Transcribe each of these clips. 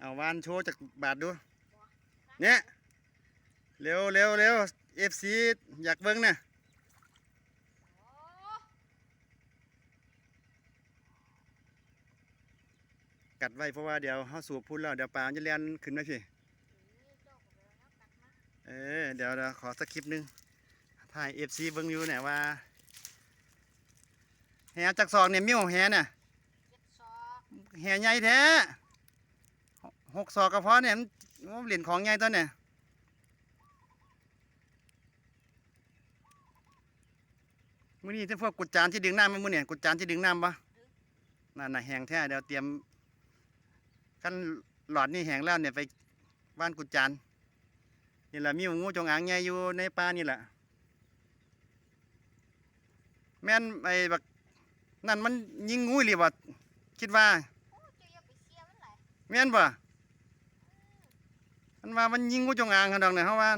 เอาวานโชว์จากบาทดู เนี่ย เร็วเร็วเร็วเอฟซีอยากเบิ้งเนี่ยกัดไว้เพราะว่าเดี๋ยวเขาสูบพุ่นแล้วเดี๋ยวปลาจะเลียนขึ้นมพี่เออเดี๋ยวเดี๋ยวขอสักคลิปหนึงถ่ายเอฟซีเบิ้งอยู่เนี่ยว่าแหจากซองเนี่ยมิ้วแหเนี่ยแหใหญ่แท้ หหกศอกกระเพาะเนี่ยมันมันเหรียญของใหญ่ตัวเนี่ยมื้อนี้ที่พวกกุดจานที่ดึงน้ำมันมื้อเนี่ยกุดจานที่ดึงน้ำปะนั่นน่ะแห้งแท้เดี๋ยวเตรียมขั้นหลอดนี่แห้งแล้วเนี่ยไปบ้านกุดจานนี่แหละมีงูจงอางใหญ่อยู่ในป่านี่แหละแม่นไอ้บักนั่นมันยิงงูหรือว่าคิดว่าโอ้เจ้าอย่าไปเสียมันไหลายแมันว่ามันยิงงูจงอางกันดอกเนี่ยเฮาว่า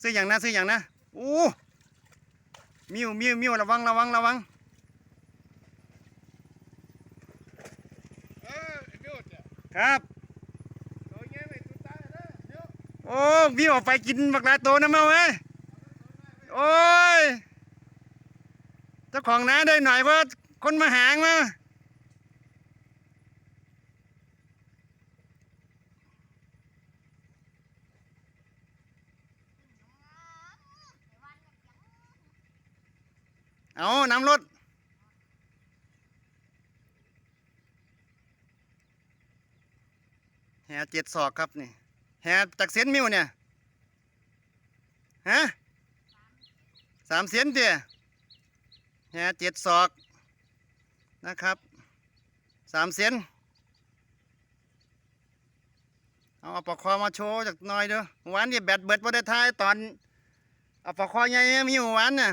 ซื้ออย่างนะซื้ออย่างนะอู้มิวมิวมิวระวังระวังระวังครับโอ้ยมิวออกไปกินบักหลายโตนะเมาเอ้ยโอ้ยเจ้าของนาได้หน่อยว่าคนมาหางมา เอาน้ำรถแห่เจ็ดศอกครับนี่แห่จากเสียนมิวเนี่ยฮะสามเสียนเดียแห่เจ็ดศอกนะครับสามเสียนเอาอปากคอมาโชว์จากน่อยเด้อหวานนี่แบตเบิดบ่ได้ทายตอนเอาปากคอใหญ่มีหวานเนี่ย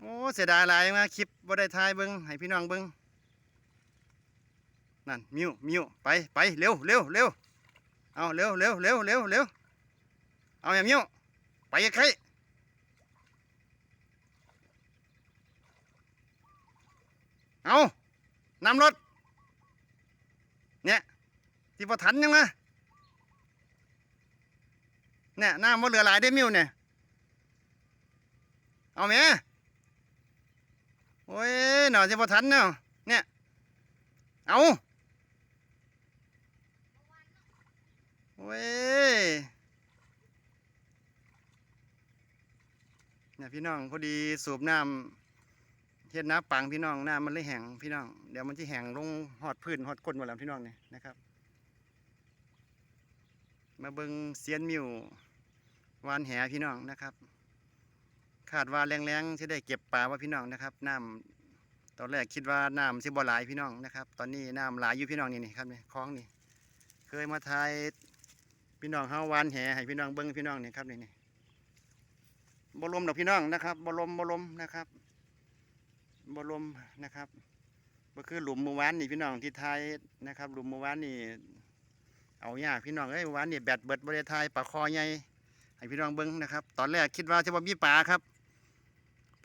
โอ้เสียดายหลายมาคลิปบ่ได้ถ่ายเบิ่งให้พี่น้องเบิ่งนั่นมิวมิวไปไปเร็วเร็วเร็วเอาเร็วเร็วเร็วเร็วเร็วเอาอย่ามิวไปใครเอานำรถเนี่ยที่พอทันยังมาเนี่ยน้ำบ่เหลือหลายได้มิวเนี่ยเอาแม่ โอ้ยหน่อยจะพอทันเนาะเนี่ย เอาโอ้ยเนี่ยพี่น้องพอดีสูบน้ำเฮ็ดน้ำปังพี่น้องน้ำมันเลยแห้งพี่น้องเดี๋ยวมันจะแห้งลงหอดพื้นหอดก้นหมดแล้วพี่น้องเนี่ยนะครับ มาเบิงเซียนมิววานแหพี่น้องนะครับ คาดว่าแรงๆจะได้เก็บปลาว่าพี่น้องนะครับน้ำตอนแรกคิดว่าน้ำสิบ่หลายพี่น้องนะครับ ตอนนี้น้ำหลายอยู่พี่น้องนี่นี่ครับนี่คลองนี่เคยมาทายพี่น้องเฮาวานแห่ให้พี่น้องเบิ้งพี่น้องนี่ครับนี่นี่บลมดอกพี่น้องนะครับบลมบลมนะครับบลมนะครับก็คือหลุมมือวานนี่พี่น้องที่ทายนะครับหลุมมือวานนี่เอายากพี่น้องเอ้ยมือวานนี่แบตเบิดบริทายปลาคอใหญ่ให้พี่น้องเบิ้งนะครับ ตอนแรกคิดว่าจะว่ามีปลาครับ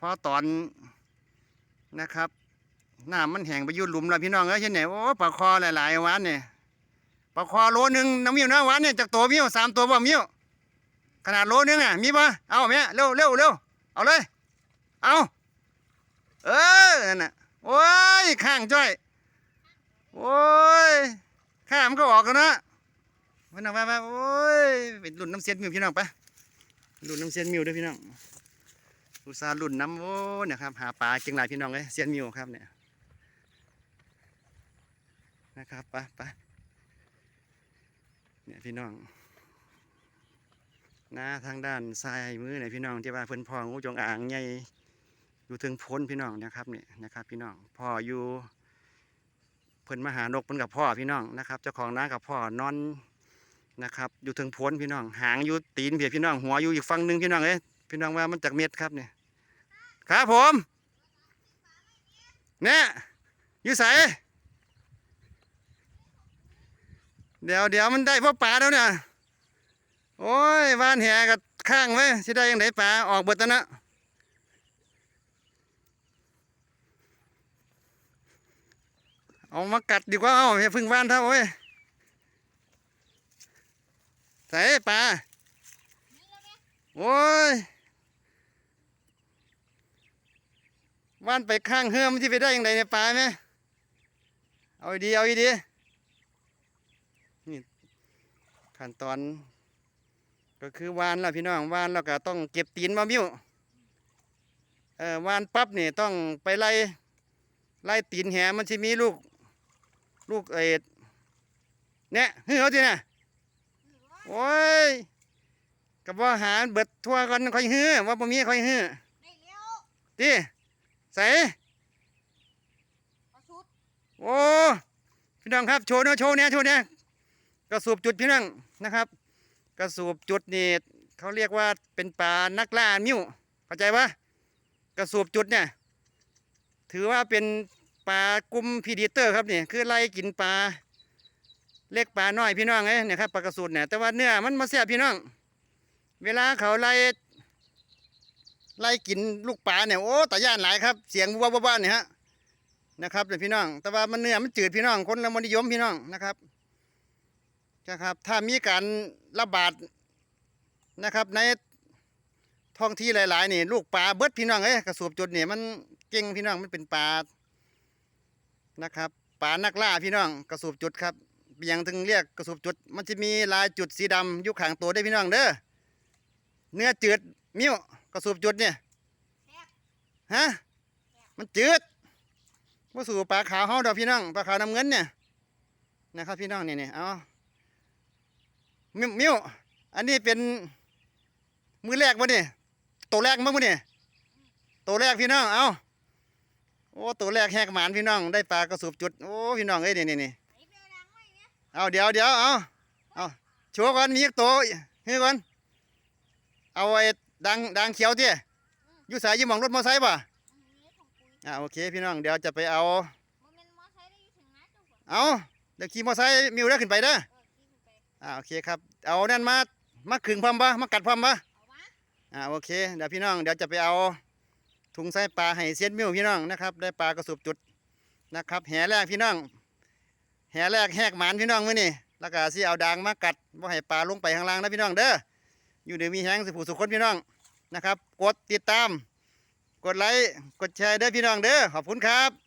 พราะตอนนะครับน้ำมันแห้งไปยุ่หลุมแล้วพี่น้องเอ้ยเช่นไหนโอ้ปลาคอหลายๆวันเนี่ยปลาคอโลนึงน้ำมิ้วนะวันเนี่ยจากตัวมิ้วสามตัวบ่มิ้วขนาดโลนึงอะมีปะเอาแม่เร็วเร็วเร็วเอาเลย เอาเออนั่นน่ะโอ้ยข้างจ้อยโอ้ยข้ามนก็ออกกันนะพี่น้องไปไปโอ้ยเป็นรุ่นน้ำเสียนมิวพี่น้องไปรุ่นน้ำเสียนมิวด้วยพี่น้อง อุตสาห์รุ่นน้ำโอ้นี่ยครับ หาปลาเก่งหลายพี่น้องเลยเสียนมิวครับเนี่ยนะครับปไปะเนี่ยพี่น้องหน้าทางด้านซ้ายมือเนี่ยพี่น้องที่ว่าเพิ่นพองูจงอ่างใหญ่อยู่ถึงพ้นพี่น้องนะครับเนี่ยนะครับพี่น้องพ่ออยู่เพิ่นมาหานกเพิ่นกับพ่อพี่น้องนะครับ เจ้าของน้ากับพ่อนอนนะครับ อยู่ถึงพ้นพี่น้อง หางอยู่ตีนเพียพี่น้องหัวอยู่อีกฝั่งหนึ่งพี่น้องเอ้ย พี่น้องว่ามันจากเม็ดครับเนี่ยครับผมเนี่ยอยู่ใสเดี๋ยวเดี๋ยวมันได้พ่อปลาแล้วเนี่ยโอ้ยวานแหกับข้างไว้สิได้ยังไงปลาออกเบิดแล้วนะเอามากัดดีกว่าเอาอย่าพึ่งว่านเท่าเว้ยใส่ปลาโอ้ย ว่านไปข้างเฮือมนที่ไปได้ยังไงเนี่ยปลาไหมเอาดีเอาดีนี่ขั้นตอน ก็คือวานแล้วพี่น้องวานแล้วก็ต้องเก็บตีนมามิ้วเออวานปั๊บนี่ต้องไปไล่ไล่ตีนแหมันจะมีลูก ลูกเอ็ดเนี่ยเฮ้ยเอาทีน่ะหรือว่าโอ้ยกับว่าหาเบิดทั่วกันค่อยฮื้อว่าบ่มีค่อยฮื้อได้เลี้ยวติ ใส่มาสุดโอ้พี่น้องครับโชว์เนาะโชว์เนี่ยโชว์เนี่ยกระสูบจุดพี่น้องนะครับ กระสูบจุดนี่เขาเรียกว่าเป็นปลานักล่ามิ้วเข้าใจปะกระสูบจุดเนี่ยถือว่าเป็นปลากลุ่มพีดีเตอร์ครับนี่คือไล่กินปลาเล็กปลาน้อยพี่น้องเอ้ยเนี่ยครับปลากระสูดเนี่ยแต่ว่าเนื้อมันมาแซ่บพี่น้อง เวลาเขาไล่ ไล่กินลูกปลาเนี่ยโอ้ตาย่านหลายครับเสียงวัววัวเนี่ยฮะนะครับเนี่ยพี่น้อง แต่ว่ามันเนื้อมันจืดพี่น้องคนละมนิยมพี่น้องนะครับนะครับ ถ้ามีการระบาดนะครับ ในท้องที่หลายๆนี่ลูกปลาเบิดพี่น้องเอ้ยกระสูบจุดเนี่ยมันเก่งพี่น้องมันเป็นปลานะครับปลานักล่าพี่น้องกระสูบจุดครับเบียงถึงเรียกกระสูบจุด มันจะมีลายจุดสีดำอยู่ข้างตัวได้พี่น้องเด้อเนื้อจืดมิ้ว กระสูบจุดเนี่ยฮะมันจืดว่าสู่ปลาขาวเฮาดอกพี่น้องปลาขาวน้ำเงินเนี่ยนะครับพี่น้องเนี่ยเนี่ยเอามิวมิวอันนี้เป็นมือแรกวะเนี่ยตัวแรกมั้งวะนี่ยตัวแรกพี่น้องเอาโอ้ตัวแรกแหกหมานพี่น้องได้ปลากระสูบจุดโอ้พี่น้องเอ้ยนี่นี่นี่ไอ้เนี่ยเอาเดี๋ยวเดี๋ยวเอาเอาโชว์ก่อนมีอีกตัวให้ก่อนเอาไอ้ ดังดังเขียวเตี้ยอยู่สายยี่หมองรถมอไซค์ป่ะอืมนี่ของปุ้ยอ่าโอเคพี่น้องเดี๋ยวจะไปเอามันเป็นมอไซค์ได้อยู่ถึงนะเจ้าฝนเอาเดี๋ยวขี่มอไซค์มิวได้ขึ้นไปเด้อเออขี่ขึ้นไปอ่าโอเคครับเอานั่นมามาขึงพร้อมปะมากัดพร้อมปะเอามาอ่าโอเคเดี๋ยวพี่น้องเดี๋ยวจะไปเอาถุงใส่ปลาให้เซียนมิวพี่น้องนะครับได้ปลากระสุบจุดนะครับแหแรกพี่น้องแหแรกแหกหมานพี่น้องมื้อนี่แล้วก็สิเอาดางมากัดบ่ให้ปลาลงไปข้างล่างนะพี่น้องเด้อ อยู่เดี๋ยวมีแห้งสิผู้สุขคนพี่น้องนะครับ กดติดตาม กดไลค์ กดแชร์เด้อพี่น้องเด้อ ขอบคุณครับ